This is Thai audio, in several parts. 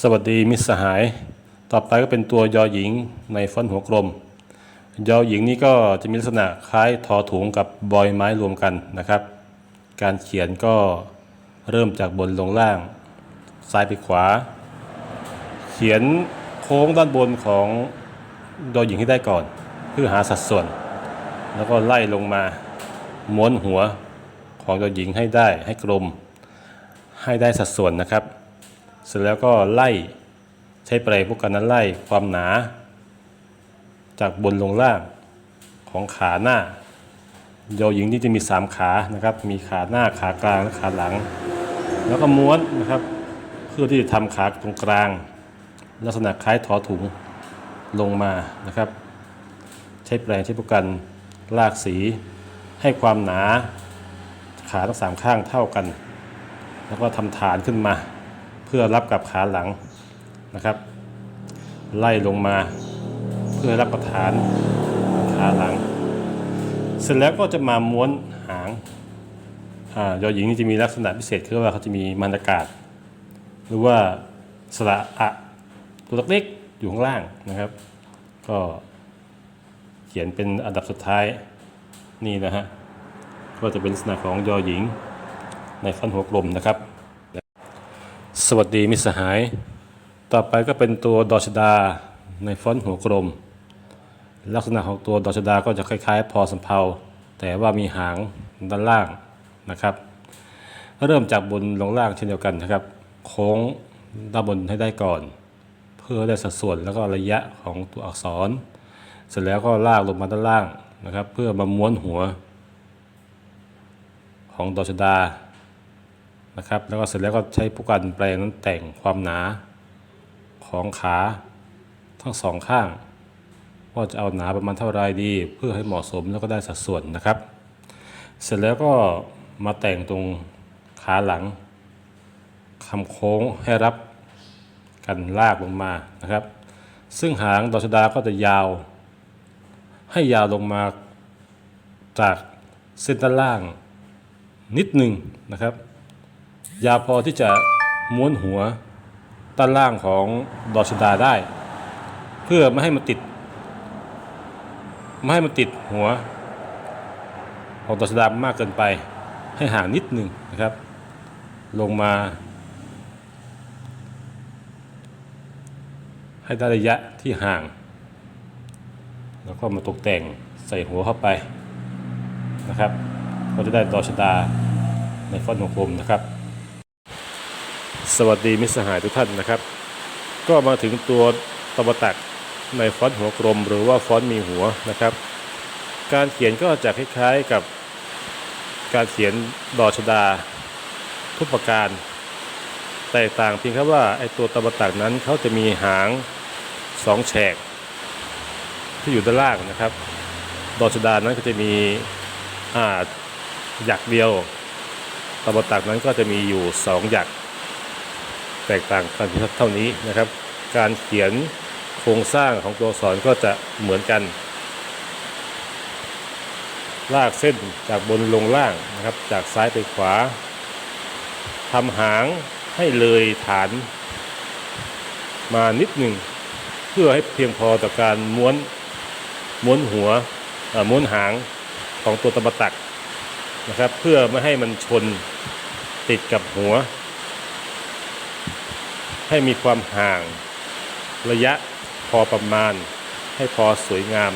สวัสดีมิตรสหาย ต่อไปก็เป็นตัวยอหญิงในฟอนต์หัวกลม ยอหญิงนี้ก็จะมีลักษณะคล้ายทอถุงกับบอยไม้รวมกันนะครับ การเขียนก็เริ่มจากบนลงล่าง ซ้ายไปขวา เขียนโค้งด้านบนของยอหญิงให้ได้ก่อน เพื่อหาสัดส่วน แล้วก็ไล่ลงมาม้วนหัวของยอหญิงให้ได้ให้กลม ให้ได้สัดส่วนนะครับ เสร็จแล้วก็ไล่ใช้แปรงพวกกันนั้นไล่ความหนา จากบนลงล่างของขาหน้ายอหญิงที่จะมี 3 ขานะครับ มีขาหน้าขากลางและขาหลัง แล้วก็ม้วนนะครับ เพื่อที่จะทำขาตรงกลาง ลักษณะคล้ายถอถุงลงมานะครับ ใช้แปรงใช้พวกกันลากสี ให้ความหนาขาทั้งสามข้างเท่ากัน แล้วก็ทำฐานขึ้นมา พื่อรับกับขาหลังนะครับ ไล่ลงมาเพื่อรับประฐานขาหลัง เสร็จแล้วก็จะมาม้วนหางอายอหญิงนี่จะมีลักษณะพิเศษคือว่าเขาจะมีมันอากาศ หรือว่าสระอะตัวเล็กๆอยู่ข้างล่างนะครับ ก็เขียนเป็นอันดับสุดท้ายนี่นะฮะก็จะเป็นลักษณะของยอหญิงในฟันหัวกลมนะครับ สวัสดีมิสหาย ต่อไปก็เป็นตัวดอชดาในฟอนต์หัวกลม ลักษณะของตัวดอชดาก็จะคล้ายๆ พอสำเพาแต่ว่ามีหางด้านล่างนะครับ เริ่มจากบนลงล่างเช่นเดียวกันนะครับ โค้งด้านบนให้ได้ก่อน เพื่อได้สัดส่วนแล้วก็ระยะของตัวอักษร เสร็จแล้วก็ลากลงมาด้านล่างนะครับ เพื่อมาม้วนหัว ของดอชดา นะครับ แล้วก็เสร็จแล้วก็ใช้ผู้กันแปลงนั้นแต่งความหนาของขาทั้งสองข้างว่าจะเอาหนาประมาณเท่าไรดี เพื่อให้เหมาะสมแล้วก็ได้สัดส่วนนะครับ เสร็จแล้วก็มาแต่งตรงขาหลังคำโค้งให้รับกันลากลงมานะครับ ซึ่งหางดอชดาก็จะยาว ให้ยาวลงมาจากเส้นด้านล่างนิดหนึ่งนะครับ ยาวพอที่จะม้วนหัวด้านล่างของดอกชดาได้ เพื่อไม่ให้มันติด ไม่ให้มันติดหัวของดอกชดามากเกินไปให้ห่างนิดหนึ่งนะครับ ลงมา ให้ได้ระยะที่ห่าง แล้วก็มาตกแต่งใส่หัวเข้าไปนะครับ ก็จะได้ดอชดาในฟอนต์ของกลมนะครับ สวัสดีมิสหายทุกท่านนะครับ ก็มาถึงตัวตบตักในฟอนต์หัวกลม หรือว่าฟอนต์มีหัวนะครับ การเขียนก็จะคล้ายๆกับการเขียนดอชดาทุกประการ แตกต่างเพียงแค่ว่าไอตัวตบตักนั้นเขาจะมีหางสองแฉก ที่อยู่ด้านล่างนะครับ ดอชดานั้นก็จะมีอ่าหยักเดียวตบตักนั้นก็จะมีอยู่สองหยัก แตกต่างกันเท่านี้นะครับ การเขียนโครงสร้างของตัวอักษรก็จะเหมือนกัน ลากเส้นจากบนลงล่างนะครับ จากซ้ายไปขวาทำหางให้เลยฐานมานิดหนึ่ง เพื่อให้เพียงพอต่อการม้วนม้วนหัวม้วนหางของตัวตะบะตักนะครับ เพื่อไม่ให้มันชนติดกับหัว ให้มีความห่าง ระยะพอประมาณ ให้พอสวยงาม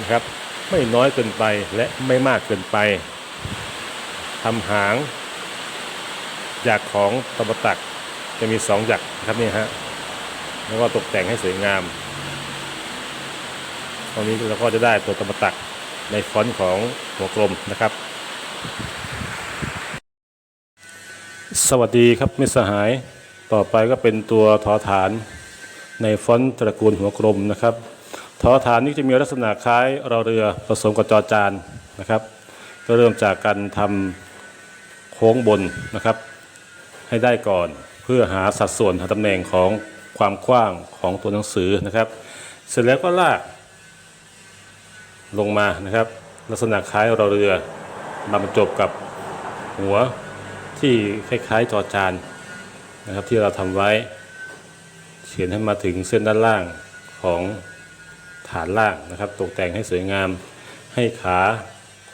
นะครับ ไม่น้อยเกินไปและไม่มากเกินไปทำหางหยักของตะบะตักจะมีสองหยักนะครับนี่ฮะแล้วก็ตกแต่งให้สวยงามตรงนี้เราก็จะได้ตัวตะบะตักในฟอนต์ของหัวกลมนะครับ สวัสดีครับมิสหาย ต่อไปก็เป็นตัวทอฐานในฟอนต์ตระกูลหัวกลมนะครับทอฐานนี้จะมีลักษณะคล้ายรอเรือผสมกับจอจานนะครับ ก็เริ่มจากการทำโค้งบนนะครับ ให้ได้ก่อนเพื่อหาสัดส่วนหาตำแหน่งของความกว้างของตัวหนังสือนะครับ เสร็จแล้วก็ลากลงมานะครับ ลักษณะคล้ายรอเรือมาบรรจบกับหัวที่คล้ายๆจอจาน นะครับที่เราทำไว้เขียนให้มาถึงเส้นด้านล่างของฐานล่างนะครับ ตกแต่งให้สวยงามให้ขา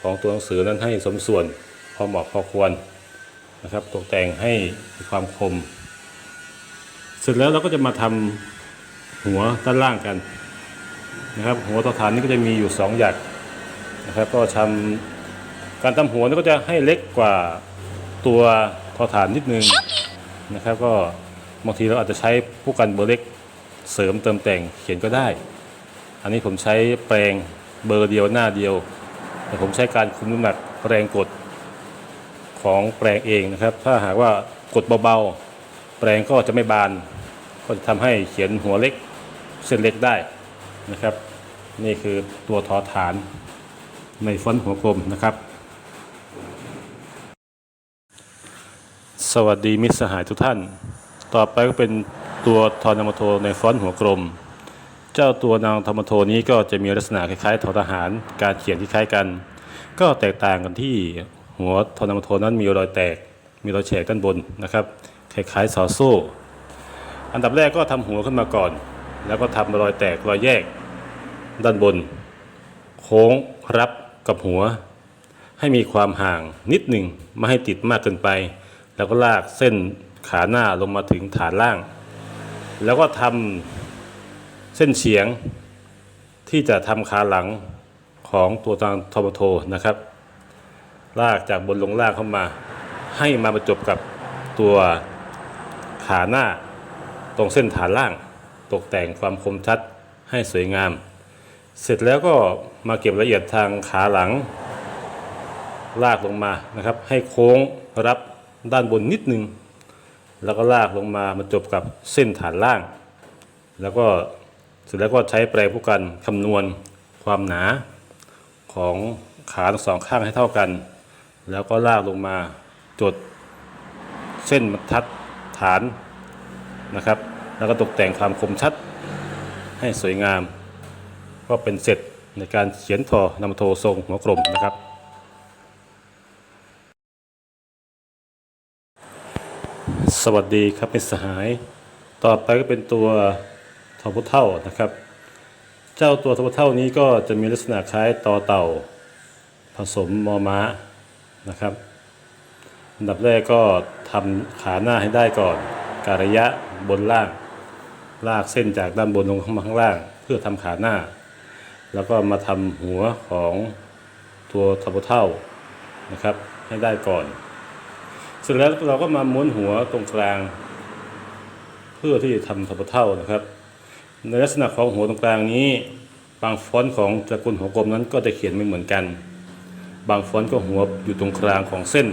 ของตัวหนังสือนั้นให้สมส่วนพอเหมาะพอควรนะครับ ตกแต่งให้มีความคม เสร็จแล้วเราก็จะมาทำหัวด้านล่างกันนะครับ หัวต่อฐานนี้ก็จะมีอยู่สองหยักนะครับ ก็ทำการทำหัวนี่ก็จะให้เล็กกว่าตัวทอฐานนิดนึง นะครับ ก็บางทีเราอาจจะใช้ผู้กันเบอร์เล็กเสริมเติมแต่งเขียนก็ได้ อันนี้ผมใช้แปรงเบอร์เดียวหน้าเดียว แต่ผมใช้การคุมน้ำหนักแรงกดของแปรงเองนะครับ ถ้าหากว่ากดเบาๆ แปรงก็จะไม่บาน ก็จะทำให้เขียนหัวเล็กเส้นเล็กได้นะครับ นี่คือตัวทอฐานในฟอนต์หัวกลมนะครับ สวัสดีมิตรสหายทุกท่าน ต่อไปก็เป็นตัวทอนามโทในฟอนต์หัวกลม เจ้าตัวนางธรรมโทนี้ก็จะมีลักษณะคล้ายๆทอทหาร การเขียนที่คล้ายกัน ก็แตกต่างกันที่หัวทอนามโทนั้นมีรอยแตก มีรอยแฉกด้านบนนะครับ คล้ายๆสอโซ่ อันดับแรกก็ทำหัวขึ้นมาก่อน แล้วก็ทำรอยแตกรอยแยกด้านบน โค้งรับกับหัว ให้มีความห่างนิดหนึ่งไม่ให้ติดมากเกินไป แล้วก็ลากเส้นขาหน้าลงมาถึงฐานล่าง แล้วก็ทำเส้นเฉียงที่จะทำขาหลังของตัวทางทอมโทนะครับ ลากจากบนลงล่างเข้ามา ให้มาประจบกับตัวขาหน้าตรงเส้นฐานล่าง ตกแต่งความคมชัดให้สวยงาม เสร็จแล้วก็มาเก็บรายละเอียดทางขาหลัง ลากลงมานะครับ ให้โค้งรับ ด้านบนนิดนึง แล้วก็ลากลงมามาจบกับเส้นฐานล่าง แล้วก็เสร็จแล้วก็ใช้แปรงผู้กันคำนวณความหนาของขาทั้งสองข้างให้เท่ากัน แล้วก็ลากลงมาจดเส้นบรรทัดฐานนะครับ แล้วก็ตกแต่งความคมชัดให้สวยงาม ก็เป็นเสร็จในการเขียนทอนำโททรงหัวกลมนะครับ สวัสดีครับมิสหาย ต่อไปก็เป็นตัวทอพุเท่านะครับ เจ้าตัวทอพุเท่านี้ก็จะมีลักษณะคล้ายต่อเต่า ผสมมอม้านะครับอันดับแรกก็ทำขาหน้าให้ได้ก่อน การระยะบนล่าง ลากเส้นจากด้านบนลงมาข้างล่าง เพื่อทำขาหน้า แล้วก็มาทำหัวของตัวทอพุเท่านะครับ ให้ได้ก่อน เสร็จแล้วเราก็มาม้วนหัวตรงกลาง เพื่อที่จะทำทับเท่านะครับ ในลักษณะของหัวตรงกลางนี้ บางฟอนต์ของตระกูลหัวกลมนั้นก็จะเขียนไม่เหมือนกัน บางฟอนต์ก็หัวอยู่ตรงกลางของเส้น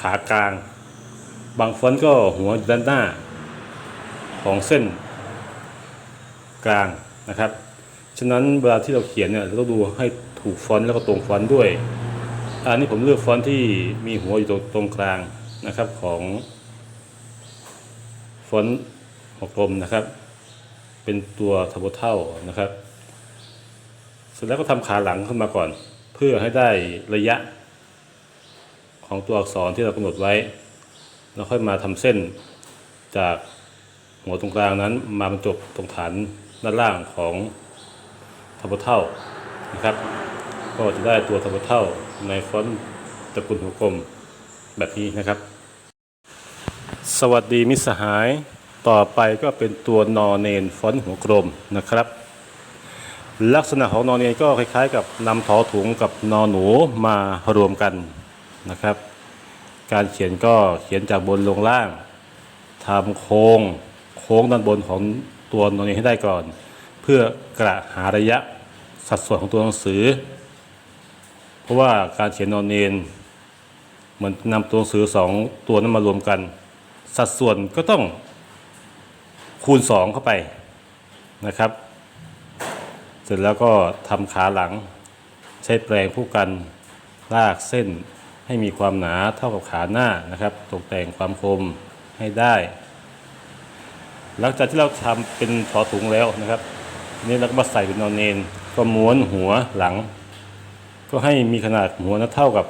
ขากลาง บางฟอนต์ก็หัวอยู่ด้านหน้า ของเส้น กลางนะครับ ฉะนั้นเวลาที่เราเขียนเนี่ยเราต้องดูให้ถูกฟอนต์แล้วก็ตรงฟอนต์ด้วย อันนี้ผมเลือกฟอนต์ที่มีหัวอยู่ตรงตรงกลางนะครับของฟอนต์หกลมนะครับ เป็นตัวทับเท่านะครับ เสร็จแล้วก็ทำขาหลังขึ้นมาก่อน เพื่อให้ได้ระยะ ของตัวอักษรที่เรากำหนดไว้ แล้วค่อยมาทำเส้นจากหัวตรงกลางนั้นมาบรรจบตรงฐานด้านล่างของทับเท่านะครับ ก็จะได้ตัวทับเท่าในฟอนต์ตระกูลหัวกลมแบบนี้นะครับ สวัสดีมิสหาย ต่อไปก็เป็นตัวนอเนนฟอนต์หัวกลมนะครับ ลักษณะของนอเนนก็คล้ายๆ กับนำถอถุงกับนอหนูมารวมกันนะครับ การเขียนก็เขียนจากบนลงล่างทำโค้งโค้งด้านบนของตัวนอเนนให้ได้ก่อน เพื่อกระหาระยะสัดส่วนของตัวหนังสือ เพราะว่าการเขียนนอนเนนเหมือนนำตัวหนังสือสองตัวนั้นมารวมกัน สัดส่วนก็ต้องคูณสองเข้าไปนะครับ เสร็จแล้วก็ทำขาหลัง ใช้แปรงผู้กันลากเส้นให้มีความหนาเท่ากับขาหน้านะครับ ตกแต่งความคมให้ได้ หลังจากที่เราทำเป็นถอถุงแล้วนะครับ นี่เราก็มาใส่เป็นนอนเนนก็ม้วนหัวหลัง ก็ให้มีขนาดหัวนัเท่ากับ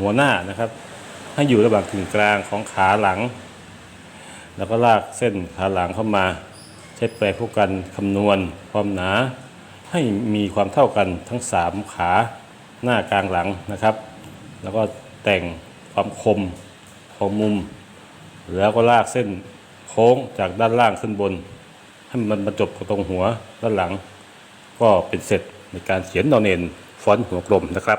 หัวหน้านะครับ ให้อยู่ระหว่างกึ่งกลางของขาหลัง แล้วก็ลากเส้นขาหลังเข้ามา ใช้แปรงผู้กันคำนวณ ความหนา ให้มีความเท่ากันทั้ง 3 ขาหน้ากลางหลังนะครับ แล้วก็แต่งความคมของมุม แล้วก็ลากเส้นโค้งจากด้านล่างขึ้นบน ให้มันบรรจบกับตรงหัวด้านหลัง ก็เป็นเสร็จในการเขียนนอนเนน ฟอนหัวกลมนะครับ